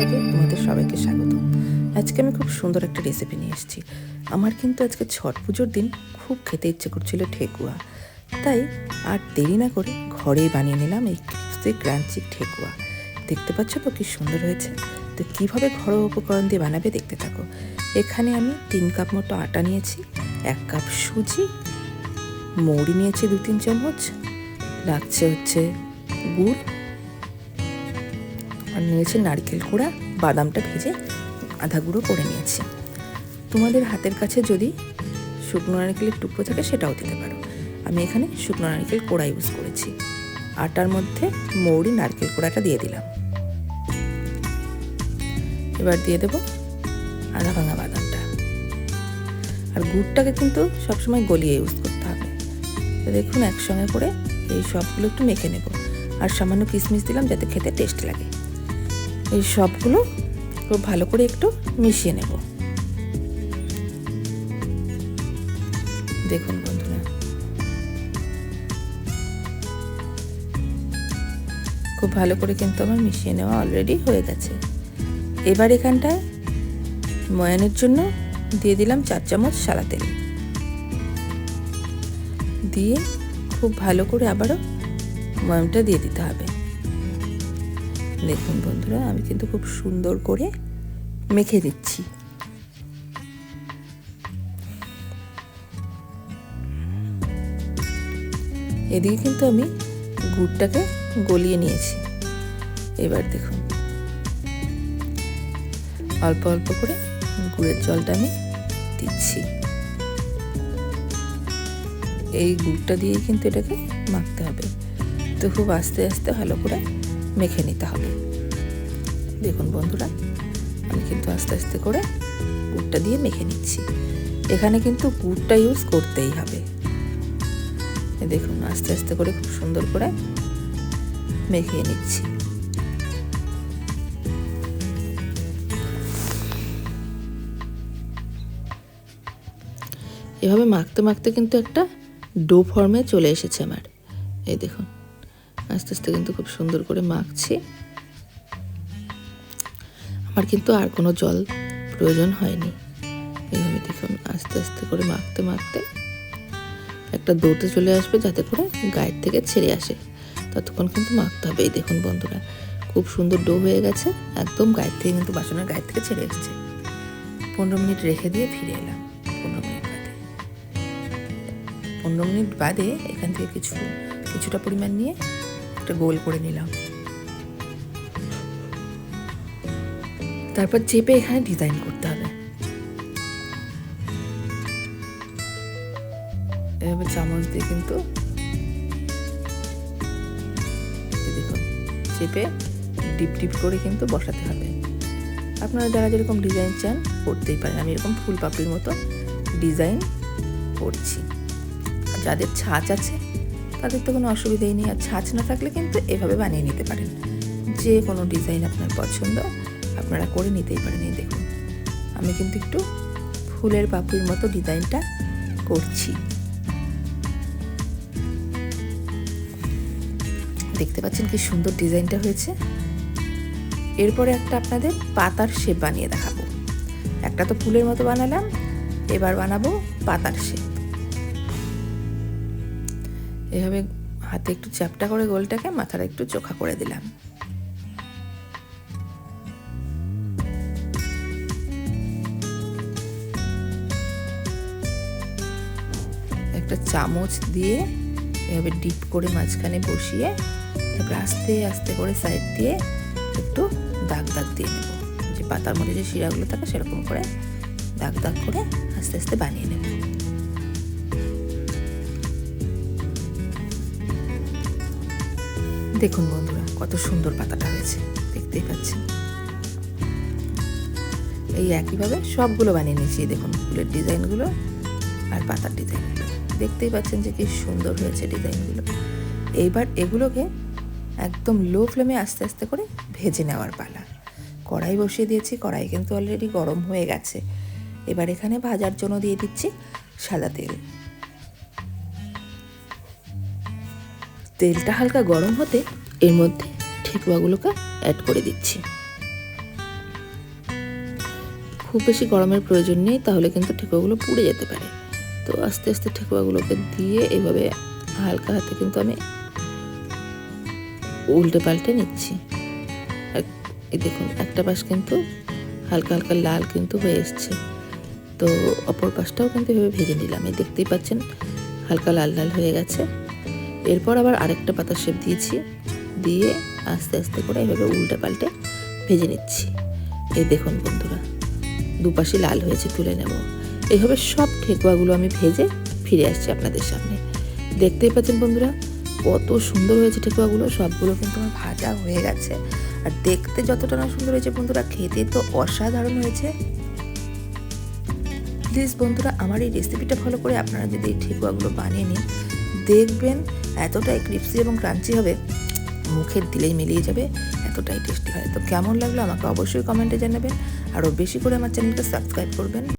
ব্লগে তোমাদের সবাইকে স্বাগত। আজকে আমি খুব সুন্দর একটা রেসিপি নিয়ে এসেছি। আমার কিন্তু আজকে ছট পুজোর দিন খুব খেতে ইচ্ছে করছিল ঠেকুয়া। তাই আর দেরি না করে ঘরেই বানিয়ে নিলাম এই ক্রিপসি ক্রাঞ্চি ঠেকুয়া। দেখতে পাচ্ছ তো কি সুন্দর হয়েছে? তো কীভাবে ঘরোয়া উপকরণ দিয়ে বানাবে দেখতে থাকো। এখানে আমি তিন কাপ মতো আটা নিয়েছি, এক কাপ সুজি, মৌরি নিয়েছি দু তিন চামচ লাগছে হচ্ছে গুড় আর নিয়েছি নারকেল কুড়া, বাদামটা ভেজে আধা গুঁড়ো করে নিয়েছি। তোমাদের হাতের কাছে যদি শুকনো নারকেলের টুকরো থাকে সেটাও দিতে পারো। আমি এখানে শুকনো নারকেল কোড়া ইউজ করেছি। আটার মধ্যে মৌরি নারকেল কোড়াটা দিয়ে দিলাম। এবার দিয়ে দেবো আধা ভাঙা বাদামটা। আর গুড়টাকে কিন্তু সবসময় গলিয়ে ইউজ করতে হবে। দেখুন, একসঙ্গে করে এই সবগুলো একটু মেখে নেব। আর সামান্য কিশমিশ দিলাম যাতে খেতে টেস্ট লাগে। এই সবগুলো খুব ভালো করে একটু মিশিয়ে নেব। দেখুন বন্ধুরা। খুব ভালো করে কিন্তু আমার মিশিয়ে নেওয়া অলরেডি হয়ে গেছে। এবার এখানটায় ময়ানের জন্য দিয়ে দিলাম চার চামচ সাদা তেল। দিয়ে খুব ভালো করে আবারও ময়ামটা দিয়ে দিতে হবে। দেখুন বন্ধুরা, আমি কিন্তু খুব সুন্দর করে মেখে দিচ্ছি এদিকে কিন্তু আমি গুড়টাকে গলিয়ে নিয়েছি। এবার দেখুন, অল্প অল্প করে গুড়ের জলটা আমি দিচ্ছি। এই গুড়টা দিয়েই কিন্তু এটাকে মাখতে হবে। তো খুব আস্তে আস্তে ভালো করে মেখে নিতে হবে। দেখুন বন্ধুরা, আমি কিন্তু আস্তে আস্তে করে গুড়টা দিয়ে মেখে নিচ্ছি। এখানে কিন্তু গুড়টা ইউজ করতেই হবে। দেখুন, আস্তে আস্তে করে খুব সুন্দর করে মেখে নিচ্ছি। এভাবে মাখতে মাখতে কিন্তু একটা ডো ফর্মে চলে এসেছে আমার। এই দেখুন। আস্তে আস্তে কিন্তু খুব সুন্দর করে মাখছি। আমার কিন্তু আর কোনো জল প্রয়োজন হয়নি। এইভাবে দেখুন, আস্তে আস্তে করে মাখতে মাখতে একটা দৌড়তে চলে আসবে যাতে করে গায়ের থেকে ছেড়ে আসে। ততক্ষণ কিন্তু মাখতে হবে। এই দেখুন বন্ধুরা, খুব সুন্দর ডো হয়ে গেছে। একদম গায়ের থেকে কিন্তু বাসনের গায়ের থেকে ছেড়ে এসছে। পনেরো মিনিট রেখে দিয়ে ফিরে এলাম। পনেরো মিনিট বাদে। পনেরো মিনিট বাদে এখান থেকে কিছু, কিছুটা পরিমাণ নিয়ে একটা গোল করে নিলাম। তারপর চেপে এখানে ডিজাইন করতে হবে। এভাবে চামচ দিয়ে কিন্তু চেপে ডিপ ডিপ করে কিন্তু বসাতে হবে। আপনারা যারা যেরকম ডিজাইন চান, করতেই পারেন। আমি এরকম ফুল পাপড়ির মতো ডিজাইন করছি। যাদের ছাঁচ আছে তাদের তো কোনো অসুবিধাই নেই, আর ছাঁচ না থাকলে কিন্তু এভাবে বানিয়ে নিতে পারেন। যে কোনো ডিজাইন আপনার পছন্দ, আপনারা করে নিতেই পারেন। এই দেখুন, আমি কিন্তু একটু ফুলের পাপড়ির মতো ডিজাইনটা করছি। দেখতে পাচ্ছেন কি সুন্দর ডিজাইনটা হয়েছে। এরপরে একটা আপনাদের পাতার শেপ বানিয়ে দেখাবো। একটা তো ফুলের মতো বানালাম, এবার বানাবো পাতার শেপ। এভাবে হাতে একটু চ্যাপটা করে গোলটাকে মাথাটা একটু চোখা করে দিলাম। একটা চামচ দিয়ে এভাবে ডিপ করে মাঝখানে বসিয়ে তারপরে আস্তে আস্তে করে সাইড দিয়ে একটু দাগ দাগ দিয়ে নেব। যে পাতার মধ্যে যে শিরাগুলো থাকে সেরকম করে দাগ দাগ করে আস্তে আস্তে বানিয়ে নেব। দেখুন বন্ধুরা, কত সুন্দর পাতাটা হয়েছে, দেখতেই পাচ্ছেন। এই একইভাবে সবগুলো বানিয়ে নিয়েছি, দেখুন, ফুলের ডিজাইনগুলো আর পাতার ডিজাইনগুলো। দেখতেই পাচ্ছেন যে কি সুন্দর হয়েছে ডিজাইনগুলো। এইবার এগুলোকে একদম লো ফ্লেমে আস্তে আস্তে করে ভেজে নেওয়ার পালা। কড়াই বসিয়ে দিয়েছি, কড়াই কিন্তু অলরেডি গরম হয়ে গেছে। এবার এখানে ভাজার জন্য দিয়ে দিচ্ছি সাদা তেল। তেলটা হালকা গরম হতে এর মধ্যে ঠেকুয়াগুলোকে অ্যাড করে দিচ্ছি। খুব বেশি গরমের প্রয়োজন নেই, তাহলে কিন্তু ঠেকুয়াগুলো পুড়ে যেতে পারে। তো আস্তে আস্তে ঠেকুয়াগুলোকে দিয়ে এভাবে হালকা হাতে কিন্তু আমি উল্টে পাল্টে নিচ্ছি। দেখুন, একটা পাশ কিন্তু হালকা হালকা লাল কিন্তু হয়ে এসছে। তো অপর পাশটাও কিন্তু এভাবে ভেজে নিলাম। এই দেখতেই পাচ্ছেন, হালকা লাল লাল হয়ে গেছে। এরপর আবার আরেকটা পাতা শেপ দিয়েছি, দিয়ে আস্তে আস্তে করে এভাবে উল্টে পাল্টে ভেজে নিচ্ছি। এই দেখুন বন্ধুরা, দুপাশে লাল হয়েছে, তুলে নেব। এইভাবে সব ঠেকুয়াগুলো আমি ভেজে ফিরে আসছি আপনাদের সামনে। দেখতেই পাচ্ছেন বন্ধুরা, কত সুন্দর হয়েছে ঠেকুয়াগুলো, সবগুলো কিন্তু আমার ভাজা হয়ে গেছে। আর দেখতে যতটা না সুন্দর হয়েছে বন্ধুরা, খেতে তো অসাধারণ হয়েছে। প্লিজ বন্ধুরা, আমার এই রেসিপিটা ফলো করে আপনারা যদি এই ঠেকুয়াগুলো বানিয়ে নিন, দেখবেন এতটাই ক্রিপসি এবং ক্রাঞ্চি হবে, মুখের দিলেই মিলিয়ে যাবে, এতটাই টেস্টি হয়। তো কেমন লাগল আমাকে অবশ্যই কমেন্টে জানাবেন, আরও বেশি করে আমার চ্যানেলটা সাবস্ক্রাইব করবেন।